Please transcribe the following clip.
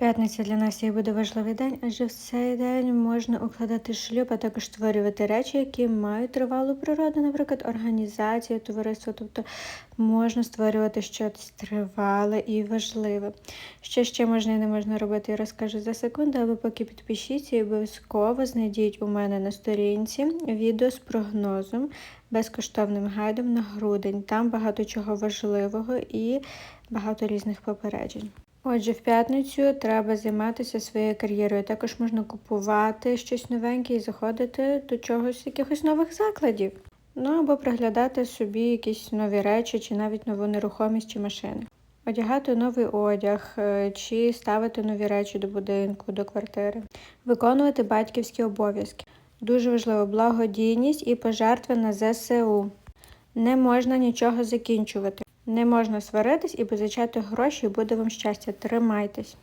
П'ятниця для нас є буде важливий день, адже в цей день можна укладати шлюб, а також створювати речі, які мають тривалу природу, наприклад, організація, товариство. Тобто можна створювати щось тривале і важливе. Що ще можна і не можна робити, я розкажу за секунду, але поки підпишіться і обов'язково знайдіть у мене на сторінці відео з прогнозом, безкоштовним гайдом на грудень. Там багато чого важливого і багато різних попереджень. Отже, в п'ятницю треба займатися своєю кар'єрою. Також можна купувати щось новеньке і заходити до чогось, якихось нових закладів. Ну або приглядати собі якісь нові речі, чи навіть нову нерухомість чи машини. Одягати новий одяг, е, чи ставити нові речі до будинку, до квартири, виконувати батьківські обов'язки. Дуже важливо благодійність і пожертви на ЗСУ. Не можна нічого закінчувати. Не можна сваритись і позичати гроші, і буде вам щастя. Тримайтесь.